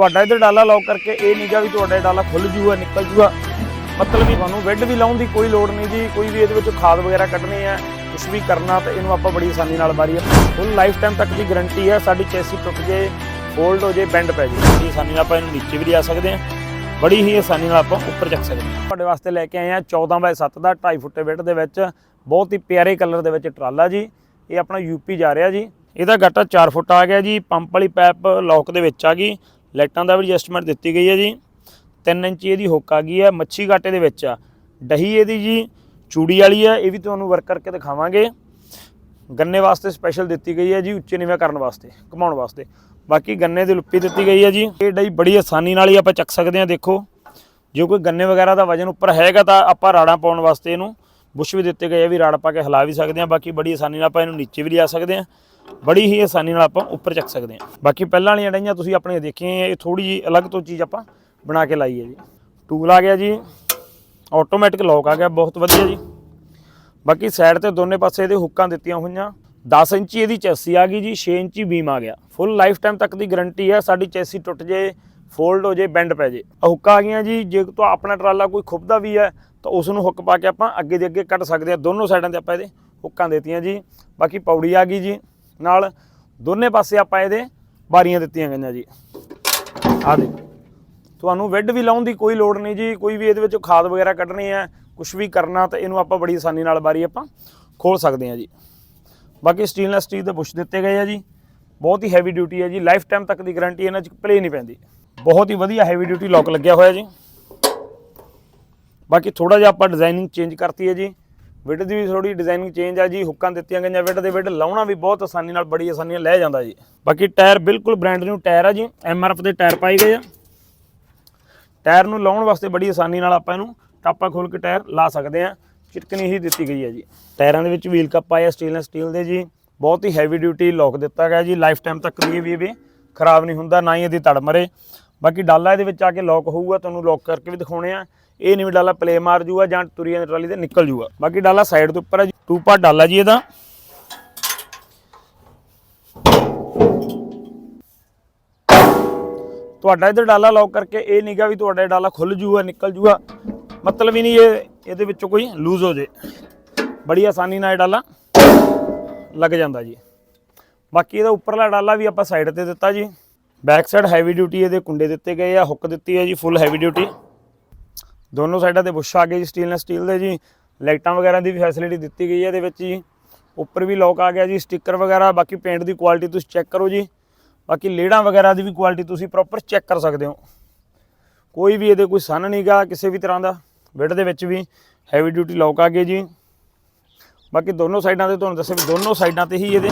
ਤੁਹਾਡਾ ਇਧਰ ਡਾਲਾ ਲੌਕ ਕਰਕੇ ਇਹ ਨਹੀਂਗਾ ਵੀ ਤੁਹਾਡਾ ਡਾਲਾ ਖੁੱਲ ਜੂਗਾ, ਨਿਕਲ ਜੂਗਾ। ਮਤਲਬ ਵੀ ਤੁਹਾਨੂੰ ਵੈੱਡ ਵੀ ਲਾਉਣ ਦੀ ਕੋਈ ਲੋੜ ਨਹੀਂ ਜੀ, ਕੋਈ ਵੀ ਇਹਦੇ ਵਿੱਚੋਂ ਖਾਦ ਵਗੈਰਾ ਕੱਢਣੀ ਹੈ ਕੁਝ ਵੀ ਕਰਨਾ ਤਾਂ ਇਹਨੂੰ ਆਪਾਂ ਬੜੀ ਆਸਾਨੀ ਨਾਲ ਬਾਰੀ ਫੁੱਲ ਲਾਈਫ ਟਾਈਮ ਤੱਕ ਦੀ ਗਾਰੰਟੀ ਹੈ, ਸਾਡੀ ਚੈਸੀ ਟੁੱਟ ਜੇ ਫੋਲਡ ਹੋ ਜੇ ਬੈਂਡ ਪੈ ਜੇ। ਬੜੀ ਆਸਾਨੀ ਨਾਲ ਆਪਾਂ ਇਹਨੂੰ ਨੀਚੇ ਵੀ ਲਿਆ ਸਕਦੇ ਹਾਂ। ਬੜੀ ਹੀ ਆਸਾਨੀ ਨਾਲ ਆਪਾਂ ਉੱਪਰ ਚੱਕ ਸਕਦੇ ਹਾਂ। ਤੁਹਾਡੇ ਵਾਸਤੇ ਲੈ ਕੇ ਆਏ ਆ 14 ਬਾਏ 7 ਦਾ 2.5 ਫੁੱਟ ਵਿਡ ਦੇ ਵਿੱਚ, ਬਹੁਤ ਹੀ ਪਿਆਰੇ ਕਲਰ ਦੇ ਵਿੱਚ ਟਰਾਲਾ ਜੀ। ਇਹ ਆਪਣਾ ਯੂਪੀ ਜਾ ਰਿਹਾ ਜੀ। ਇਹਦਾ ਗਾਟਾ 4 ਫੁੱਟ ਆ ਗਿਆ ਜੀ। ਪੰਪ ਵਾਲੀ ਪਾਈਪ ਲੌਕ ਦੇ ਵਿੱਚ ਆ ਗਈ। ਲਾਈਟਾਂ ਦਾ ਵੀ ਐਡਜਸਟਮੈਂਟ ਦਿੱਤੀ ਗਈ ਹੈ ਜੀ। 3 ਇੰਚ ਇਹਦੀ ਹੁੱਕ ਆ ਗਈ ਹੈ, ਮੱਛੀ ਕਾਟੇ ਦੇ ਵਿੱਚ ਆ। ਡਹੀ ਇਹਦੀ ਜੀ, ਚੂੜੀ ਵਾਲੀ ਹੈ ਇਹ ਵੀ ਤੁਹਾਨੂੰ ਵਰਕ ਕਰਕੇ ਦਿਖਾਵਾਂਗੇ। ਗੰਨੇ ਵਾਸਤੇ ਸਪੈਸ਼ਲ ਦਿੱਤੀ ਗਈ ਹੈ ਜੀ, ਉੱਚੇ ਨੀਵੇਂ ਕਰਨ ਵਾਸਤੇ, ਘੁਮਾਉਣ ਵਾਸਤੇ। ਬਾਕੀ ਗੰਨੇ ਦੀ ਲੁੱਪੀ ਦਿੱਤੀ ਗਈ ਹੈ ਜੀ। ਇਹ ਡਈ ਬੜੀ ਆਸਾਨੀ ਨਾਲ ਹੀ ਆਪਾਂ ਚੱਕ ਸਕਦੇ ਹਾਂ, ਦੇਖੋ। ਜੇ ਕੋਈ ਗੰਨੇ ਵਗੈਰਾ ਦਾ ਵਜਨ ਉੱਪਰ ਹੈਗਾ ਤਾਂ ਆਪਾਂ ਰਾੜਾਂ ਪਾਉਣ ਵਾਸਤੇ ਇਹਨੂੰ ਬੁਸ਼ ਵੀ ਦਿੱਤੇ ਗਏ ਆ ਵੀ ਰਾੜ ਪਾ ਕੇ ਹਿਲਾ ਵੀ ਸਕਦੇ ਹਾਂ ਬਾਕੀ ਬੜੀ ਆਸਾਨੀ ਨਾਲ ਆਪਾਂ ਇਹਨੂੰ ਨੀਚੇ ਵੀ ਲਿਆ ਸਕਦੇ ਹਾਂ ਬੜੀ ਹੀ ਆਸਾਨੀ ਨਾਲ ਆਪਾਂ ਉੱਪਰ ਚੱਕ ਸਕਦੇ ਹਾਂ ਬਾਕੀ ਪਹਿਲਾਂ ਵਾਲੀਆਂ ਡਈਆਂ ਤੁਸੀਂ ਆਪਣੀਆਂ ਦੇਖੀਆਂ ਇਹ ਥੋੜੀ ਜੀ ਅਲੱਗ ਤੋਂ ਚੀਜ਼ ਆਪਾਂ ਬਣਾ ਕੇ ਲਾਈ ਹੈ ਜੀ। ਟੂਲ ਆ ਗਿਆ ਜੀ ਆਟੋਮੈਟਿਕ ਲੌਕ ਆ ਗਿਆ, ਬਹੁਤ ਵਧੀਆ ਜੀ। ਬਾਕੀ ਸਾਈਡ ਤੇ ਦੋਨੇ ਪਾਸੇ ਇਹਦੇ ਹੁੱਕਾਂ ਦਿੱਤੀਆਂ ਹੋਈਆਂ 10 ਇੰਚੀ ਇਹਦੀ ਚੈਸੀ ਆ ਗਈ ਜੀ 6 ਇੰਚੀ ਬੀਮ ਆ ਗਿਆ। ਫੁੱਲ ਲਾਈਫ ਟਾਈਮ ਤੱਕ ਦੀ ਗਾਰੰਟੀ ਹੈ ਸਾਡੀ ਚੈਸੀ ਟੁੱਟ ਜੇ ਫੋਲਡ ਹੋ ਜੇ ਬੈਂਡ ਪੈ ਜੇ। ਆਹ ਹੁੱਕਾਂ ਆ ਗਈਆਂ ਜੀ, ਜੇ ਤੋਂ ਆਪਣਾ ਟਰਾਲਾ ਕੋਈ ਖੁੱਬਦਾ ਵੀ ਹੈ ਤਾਂ ਉਸ ਨੂੰ ਹੁੱਕ ਪਾ ਕੇ ਆਪਾਂ ਅੱਗੇ ਦੇ ਅੱਗੇ ਕੱਢ ਸਕਦੇ ਹਾਂ। ਦੋਨੋਂ ਸਾਈਡਾਂ ਤੇ ਆਪਾਂ ਇਹਦੇ ਹੁੱਕਾਂ ਦਿੱਤੀਆਂ ਜੀ। ਬਾਕੀ ਪੌੜੀ ਆ ਗਈ ਜੀ। ਨਾਲ ਦੋਨੇ ਪਾਸੇ ਆਪਾਂ ਇਹਦੇ ਬਾਰੀਆਂ ਦਿੱਤੀਆਂ ਗਈਆਂ ਜੀ। ਆ ਦੇਖੋ। ਤੁਹਾਨੂੰ ਵੈੱਡ ਵੀ ਲਾਉਣ ਦੀ ਕੋਈ ਲੋੜ ਨਹੀਂ ਜੀ। ਕੋਈ ਵੀ ਇਹਦੇ ਵਿੱਚ ਖਾਦ ਵਗੈਰਾ ਕੱਢਣੀ ਹੈ ਕੁਝ ਵੀ ਕਰਨਾ ਤਾਂ ਇਹਨੂੰ ਆਪਾਂ ਬੜੀ ਆਸਾਨੀ ਨਾਲ ਬਾਰੀ ਆਪਾਂ ਖੋਲ ਸਕਦੇ ਹਾਂ ਜੀ। ਬਾਕੀ ਸਟੇਨਲੈਸ ਸਟੀਲ ਦੇ ਬੁਸ਼ ਦਿੱਤੇ ਗਏ ਆ ਜੀ। ਬਹੁਤ ਹੀ ਹੈਵੀ ਡਿਊਟੀ ਹੈ ਜੀ। ਲਾਈਫ ਟਾਈਮ ਤੱਕ ਦੀ ਗਾਰੰਟੀ ਇਹਨਾਂ 'ਚ ਪਲੇ ਨਹੀਂ ਪੈਂਦੀ। ਬਹੁਤ ਹੀ ਵਧੀਆ ਹੈਵੀ ਡਿਊਟੀ ਲੋਕ ਲੱਗਿਆ ਹੋਇਆ ਜੀ। ਬਾਕੀ ਥੋੜਾ ਜਿਹਾ ਆਪਾਂ ਡਿਜ਼ਾਈਨਿੰਗ ਚੇਂਜ ਕਰਤੀ ਹੈ ਜੀ। ਵਿਡ ਦੀ ਵੀ ਥੋੜੀ ਡਿਜ਼ਾਈਨਿੰਗ ਚੇਂਜ ਆ ਜੀ, ਹੁੱਕਾਂ ਦਿੱਤੀਆਂ ਗਈਆਂ ਵਿਡ ਦੇ ਵਿਡ ਲਾਉਣਾ ਵੀ ਬਹੁਤ ਆਸਾਨੀ ਨਾਲ, ਬੜੀ ਆਸਾਨੀ ਨਾਲ ਲੈ ਜਾਂਦਾ ਜੀ। ਬਾਕੀ ਟਾਇਰ ਬਿਲਕੁਲ ਬ੍ਰਾਂਡ ਨਿਊ ਟਾਇਰ ਆ ਜੀ ਐਮ ਆਰ ਐਫ ਦੇ ਟਾਇਰ ਪਾਏ ਗਏ ਆ। ਟਾਇਰ ਨੂੰ ਲਾਉਣ ਵਾਸਤੇ ਬੜੀ ਆਸਾਨੀ ਨਾਲ ਆਪਾਂ ਇਹਨੂੰ ਟਾਪਾ ਖੋਲ ਕੇ ਟਾਇਰ ਲਾ ਸਕਦੇ ਆ ਚਿਟਕਣੀ ਹੀ ਦਿੱਤੀ ਗਈ ਹੈ ਜੀ। ਟਾਇਰਾਂ ਦੇ ਵਿੱਚ ਵੀਲ ਕੱਪ ਆਇਆ ਸਟੇਨਲੈਸ ਸਟੀਲ ਦੇ ਜੀ। ਬਹੁਤ ਹੀ ਹੈਵੀ ਡਿਊਟੀ ਲੋਕ ਦਿੱਤਾ ਗਿਆ ਜੀ ਲਾਈਫ ਟਾਈਮ ਤੱਕ ਦੀ ਇਹ ਵੀ ਇਹ ਵੀ ਖਰਾਬ ਨਹੀਂ ਹੁੰਦਾ, ਨਾ ਹੀ ਇਹਦੀ ਤੜ ਮਰੇ। ਬਾਕੀ ਡਾਲਾ ਇਹਦੇ ਵਿੱਚ ਆ ਕੇ ਲੋਕ ਹੋਊਗਾ, ਤੁਹਾਨੂੰ ਲੋਕ ਕਰਕੇ ਵੀ ਦਿਖਾਉਣੇ ਆ। ਇਹ ਨਹੀਂ ਡਾਲਾ ਪਲੇ ਮਾਰ ਜੂਗਾ ਜਾਂ ਤੁਰੀਆਂ ਦੀ ਟਰਾਲੀ ਤੇ ਨਿਕਲ ਜੂਗਾ। ਬਾਕੀ ਡਾਲਾ ਸਾਈਡ ਦੇ ਉੱਪਰ ਹੈ ਜੀ। ਟੂ ਪਾਰਟ ਡਾਲਾ ਜੀ ਇਹਦਾ। ਤੁਹਾਡਾ ਇਧਰ ਡਾਲਾ ਲੌਕ ਕਰਕੇ ਇਹ ਨਹੀਂਗਾ ਵੀ ਤੁਹਾਡਾ ਡਾਲਾ ਖੁੱਲ ਜੂਗਾ, ਨਿਕਲ ਜੂਗਾ। ਮਤਲਬ ਹੀ ਨਹੀਂ ਇਹ, ਇਹਦੇ ਵਿੱਚੋਂ ਕੋਈ ਲੂਜ਼ ਹੋ ਜੇ। ਬੜੀ ਆਸਾਨੀ ਨਾਲ ਇਹ ਡਾਲਾ ਲੱਗ ਜਾਂਦਾ ਜੀ। ਬਾਕੀ ਇਹਦਾ ਉੱਪਰਲਾ ਡਾਲਾ ਵੀ ਆਪਾਂ ਸਾਈਡ ਤੇ ਦਿੱਤਾ ਜੀ। ਬੈਕ ਸਾਈਡ ਹੈਵੀ ਡਿਊਟੀ ਇਹਦੇ ਕੁੰਡੇ ਦਿੱਤੇ ਗਏ ਆ ਹੁੱਕ ਦਿੱਤੀ ਹੈ ਜੀ ਫੁੱਲ ਹੈਵੀ ਡਿਊਟੀ ਦੋਨੋਂ ਸਾਈਡਾਂ ਤੇ ਬੁਸ਼ ਆ ਗਏ ਜੀ ਸਟੇਨਲੈਸ ਸਟੀਲ ਦੇ ਜੀ। ਲਾਈਟਾਂ ਵਗੈਰਾ ਦੀ ਵੀ ਫੈਸਿਲਿਟੀ ਦਿੱਤੀ ਗਈ ਹੈ ਇਹਦੇ ਵਿੱਚ ਜੀ। ਉੱਪਰ ਵੀ ਲੋਕ ਆ ਗਿਆ ਜੀ ਸਟicker ਵਗੈਰਾ, ਬਾਕੀ ਪੇਂਟ ਦੀ ਕੁਆਲਿਟੀ ਤੁਸੀਂ ਚੈੱਕ ਕਰੋ ਜੀ। ਬਾਕੀ ਲੇੜਾਂ ਵਗੈਰਾ ਦੀ ਵੀ ਕੁਆਲਿਟੀ ਤੁਸੀਂ ਪ੍ਰੋਪਰ ਚੈੱਕ ਕਰ ਸਕਦੇ ਹੋ। ਕੋਈ ਵੀ ਇਹਦੇ ਕੋਈ ਸਨ ਨਹੀਂਗਾ ਕਿਸੇ ਵੀ ਤਰ੍ਹਾਂ ਦਾ ਬੈੱਡ ਦੇ ਵਿੱਚ ਵੀ ਹੈਵੀ ਡਿਊਟੀ ਲੋਕ ਆ ਗਏ ਜੀ। ਬਾਕੀ ਦੋਨੋਂ ਸਾਈਡਾਂ ਤੇ ਤੁਹਾਨੂੰ ਦੱਸਿਆ ਵੀ ਦੋਨੋਂ ਸਾਈਡਾਂ ਤੇ ਹੀ ਇਹਦੇ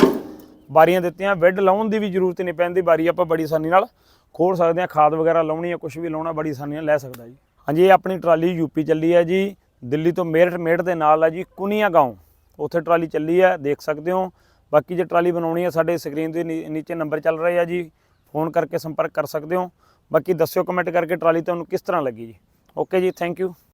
ਬਾਰੀਆਂ ਦਿੱਤੀਆਂ। ਬੈੱਡ ਲਾਉਣ ਦੀ ਵੀ ਜ਼ਰੂਰਤ ਨਹੀਂ ਪੈਂਦੀ, ਬਾਰੀ ਆਪਾਂ ਬੜੀ ਆਸਾਨੀ ਨਾਲ ਖੋਲ ਸਕਦੇ ਹਾਂ, ਖਾਦ ਵਗੈਰਾ ਲਾਉਣੀ ਹੈ ਕੁਝ ਵੀ ਲਾਉਣਾ, ਬੜੀ ਆਸਾਨੀ ਨਾਲ ਲੈ ਸਕਦਾ ਜੀ। ਹਾਂਜੀ, ਇਹ ਆਪਣੀ ਟਰਾਲੀ ਯੂਪੀ ਚੱਲੀ ਹੈ ਜੀ। ਦਿੱਲੀ ਤੋਂ ਮੇਰਠ ਮੇਰਠ ਦੇ ਨਾਲ ਹੈ ਜੀ, ਕੁਨੀਆ ਗਾਉਂ। ਉੱਥੇ ਟਰਾਲੀ ਚੱਲੀ ਹੈ, ਦੇਖ ਸਕਦੇ ਹੋ। ਬਾਕੀ ਜੇ ਟਰਾਲੀ ਬਣਾਉਣੀ ਹੈ, ਸਾਡੇ ਸਕਰੀਨ ਦੇ ਨੀ- ਨੀਚੇ ਨੰਬਰ ਚੱਲ ਰਹੇ ਆ ਜੀ। ਫੋਨ ਕਰਕੇ ਸੰਪਰਕ ਕਰ ਸਕਦੇ ਹੋ। ਬਾਕੀ ਦੱਸਿਓ, ਕਮੈਂਟ ਕਰਕੇ ਟਰਾਲੀ ਤੁਹਾਨੂੰ ਕਿਸ ਤਰ੍ਹਾਂ ਲੱਗੀ ਜੀ। ਓਕੇ ਜੀ, ਥੈਂਕ ਯੂ।